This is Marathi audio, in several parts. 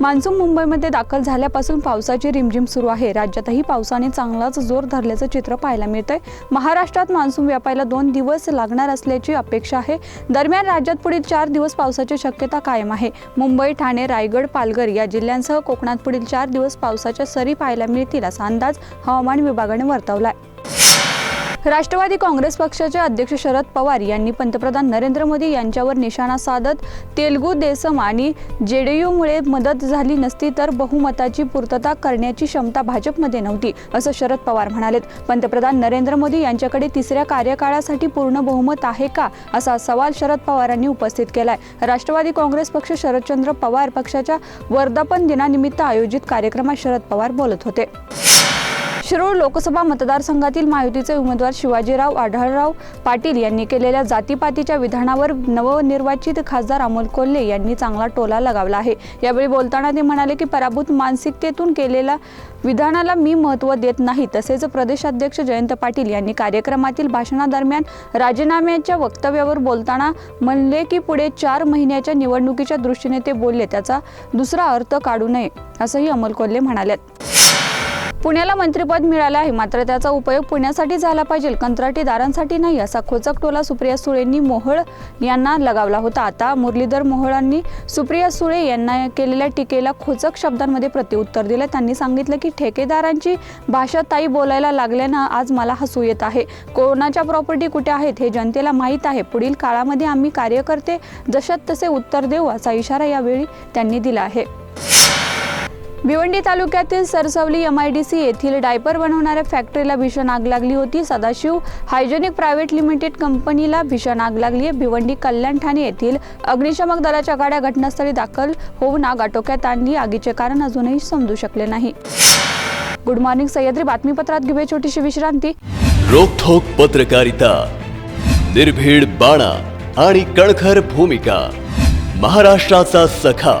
मान्सून मुंबईमध्ये दाखल झाल्यापासून पावसाची रिमझिम सुरू आहे. राज्यातही पावसाने चांगलाच जोर धरल्याचं चित्र पाहायला मिळतंय. महाराष्ट्रात मान्सून व्यापायला दोन दिवस लागणार असल्याची अपेक्षा आहे. दरम्यान राज्यात पुढील चार दिवस पावसाची शक्यता कायम आहे. मुंबई ठाणे रायगड पालघर या जिल्ह्यांसह कोकणात पुढील चार दिवस पावसाच्या सरी पाहायला मिळतील असा अंदाज हवामान विभागाने वर्तवला आहे राष्ट्रवादी काँग्रेस पक्षाचे अध्यक्ष शरद पवार यांनी पंतप्रधान नरेंद्र मोदी यांच्यावर निशाणा साधत तेलगू देसम आणि जेडीयूमुळे मदत झाली नसती तर बहुमताची पूर्तता करण्याची क्षमता भाजपमध्ये नव्हती असं शरद पवार म्हणालेत. पंतप्रधान नरेंद्र मोदी यांच्याकडे तिसऱ्या कार्यकाळासाठी पूर्ण बहुमत आहे का असा सवाल शरद पवारांनी उपस्थित केलाय. राष्ट्रवादी काँग्रेस पक्ष शरदचंद्र पवार पक्षाच्या वर्धापन दिनानिमित्त आयोजित कार्यक्रमात शरद पवार बोलत होते. शिरूर लोकसभा मतदारसंघातील महायुतीचे उमेदवार शिवाजीराव आढळराव पाटील यांनी केलेल्या जातीपातीच्या विधानावर नवनिर्वाचित खासदार अमोल कोल्हे यांनी चांगला टोला लगावला आहे. यावेळी बोलताना ते म्हणाले की पराभूत मानसिकतेतून केलेल्या विधानाला मी महत्त्व देत नाही. तसेच प्रदेशाध्यक्ष जयंत पाटील यांनी कार्यक्रमातील भाषणादरम्यान राजीनाम्याच्या वक्तव्यावर बोलताना म्हणले की पुढे चार महिन्याच्या निवडणुकीच्या दृष्टीने ते बोलले त्याचा दुसरा अर्थ काढू नये असंही अमोल कोल्हे म्हणाल्यात पुण्याला मंत्रिपद मिळालं आहे. मात्र त्याचा उपयोग पुण्यासाठी झाला पाहिजे. कंत्राटीदारांसाठी नाही असा खोचक टोला सुप्रिया सुळेंनी मोहोळ यांना लगावला होता. आता मुरलीधर मोहोळांनी सुप्रिया सुळे यांना केलेल्या टीकेला खोचक शब्दांमध्ये प्रत्युत्तर दिलं. त्यांनी सांगितलं की ठेकेदारांची भाषा ताई बोलायला लागल्यानं आज मला हसू येत आहे. कोणाच्या प्रॉपर्टी कुठे आहेत हे जनतेला माहीत आहे. पुढील काळामध्ये आम्ही कार्यकर्ते जशात तसे उत्तर देऊ असा इशारा यावेळी त्यांनी दिला आहे. भिवंडी तालुक्यातील Saravali M I D C येथील डायपर बनवणाऱ्या फॅक्टरीला भीषण आग लागली होती. सदाशिव हायजेनिक प्रायव्हेट लिमिटेड कंपनीला भीषण आग लागली आहे. भिवंडी कल्याण ठाणे येथील अग्निशमक दलाच्या गाड्या घटनास्थळी दाखल होऊन आग आटोक्यात आणली. आगीचे कारण अजूनही समजू शकले नाही. गुड मॉर्निंग सह्याद्री बातमीपत्रात घेऊया छोटीशी विश्रांती. रोखोक पत्रकारिता निर्भीड बाणा आणि कणखर भूमिका. महाराष्ट्राचा सखा.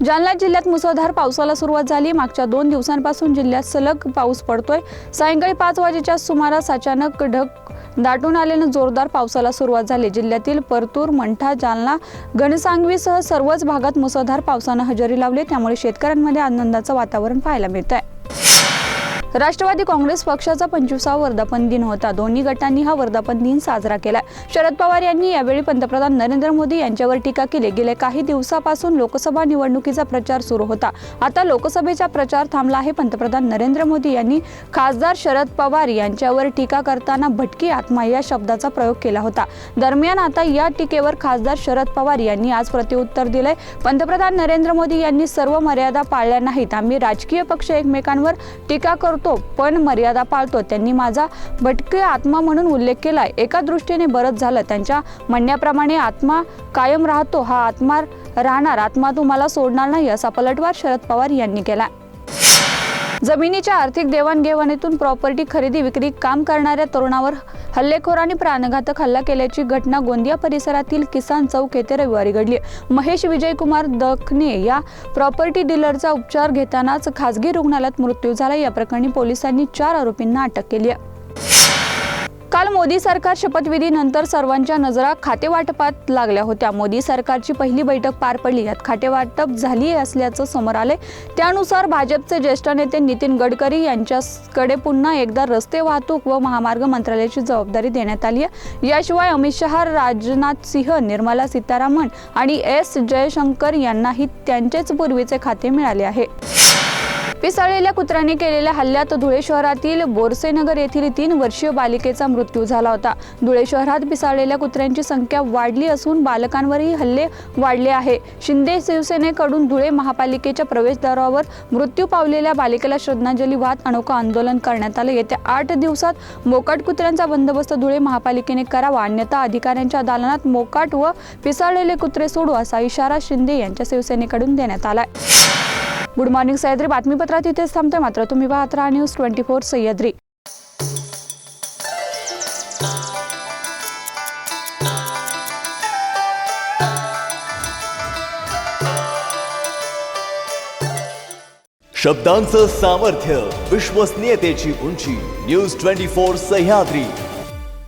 जालना जिल्ह्यात मुसळधार पावसाला सुरुवात झाली. मागच्या दोन दिवसांपासून जिल्ह्यात सलग पाऊस पडतोय. सायंकाळी पाच वाजेच्या सुमारास अचानक ढग दाटून आल्यानं जोरदार पावसाला सुरुवात झाली. जिल्ह्यातील परतूर मंठा जालना घनसांगवीसह सर्वच भागात मुसळधार पावसानं हजेरी लावली. त्यामुळे शेतकऱ्यांमध्ये आनंदाचं वातावरण पाहायला मिळत आहे राष्ट्रवादी काँग्रेस पक्षाचा पंचवीसावा वर्धापन दिन होता. दोन्ही गटांनी हा वर्धापन दिन साजरा केला. शरद पवार यांनी यावेळी पंतप्रधान नरेंद्र मोदी यांच्यावर टीका केली. गेल्या काही दिवसापासून लोकसभा निवडणुकीचा प्रचार सुरू होता. आता लोकसभेचा प्रचार थांबला आहे. पंतप्रधान नरेंद्र मोदी यांनी खासदार शरद पवार यांच्यावर टीका करताना भटकी आत्मा या शब्दाचा प्रयोग केला होता. दरम्यान आता या टीकेवर खासदार शरद पवार यांनी आज प्रतिउत्तर दिलंय. पंतप्रधान नरेंद्र मोदी यांनी सर्व मर्यादा पाळल्या नाहीत. आम्ही राजकीय पक्ष एकमेकांवर टीका करतो. पण मर्यादा पाळतो. त्यांनी माझा भटके आत्मा म्हणून उल्लेख केलाय. एका दृष्टीने बरंच झालं. त्यांच्या म्हणण्याप्रमाणे आत्मा कायम राहतो. हा आत्मा राहणार. आत्मा तुम्हाला सोडणार नाही असा पलटवार शरद पवार यांनी केला जमिनीच्या आर्थिक देवाणघेवाणीतून प्रॉपर्टी खरेदी विक्री काम करणाऱ्या तरुणावर हल्लेखोरांनी प्राणघातक हल्ला केल्याची घटना गोंदिया परिसरातील किसान चौक येथे रविवारी घडली. महेश विजयकुमार दखने या प्रॉपर्टी डीलरचा उपचार घेतानाच खासगी रुग्णालयात मृत्यू झाला. या प्रकरणी पोलिसांनी चार आरोपींना अटक केली आहे. काल मोदी सरकार शपथविधीनंतर सर्वांच्या नजरा खातेवाटपात लागल्या होत्या. मोदी सरकारची पहिली बैठक पार पडली. यात खातेवाटप झाली असल्याचं समोर आले त्यानुसार भाजपचे ज्येष्ठ नेते नितीन गडकरी यांच्याकडे पुन्हा एकदा रस्ते वाहतूक व महामार्ग मंत्रालयाची जबाबदारी देण्यात आली आहे. याशिवाय अमित शहा राजनाथ सिंह निर्मला सीतारामन आणि एस जयशंकर यांनाही त्यांचेच पूर्वीचे खाते मिळाले आहे. पिसाळलेल्या कुत्र्याने केलेल्या हल्ल्यात धुळे शहरातील बोरसेनगर येथील तीन वर्षीय बालिकेचा मृत्यू झाला होता. धुळे शहरात पिसाळलेल्या कुत्र्यांची संख्या वाढली असून बालकांवरही हल्ले वाढले आहे. शिंदे शिवसेनेकडून धुळे महापालिकेच्या प्रवेशद्वारावर मृत्यू पावलेल्या बालिकेला श्रद्धांजली वाहत अनोखं आंदोलन करण्यात आलं. येत्या आठ दिवसात मोकाट कुत्र्यांचा बंदोबस्त धुळे महापालिकेने करावा. अन्यथा अधिकाऱ्यांच्या दालनात मोकाट व पिसाळलेले कुत्रे सोडू असा इशारा शिंदे यांच्या शिवसेनेकडून देण्यात आलाय. गुड मॉर्निंग सह्याद्री बातमीपत्रात इथेच थांबते मात्र. तुम्ही पाहत राहा न्यूज ट्वेंटी फोर सह्याद्री शब्दांचं सामर्थ्य विश्वसनीयतेची उंची. News twenty four Sahyadri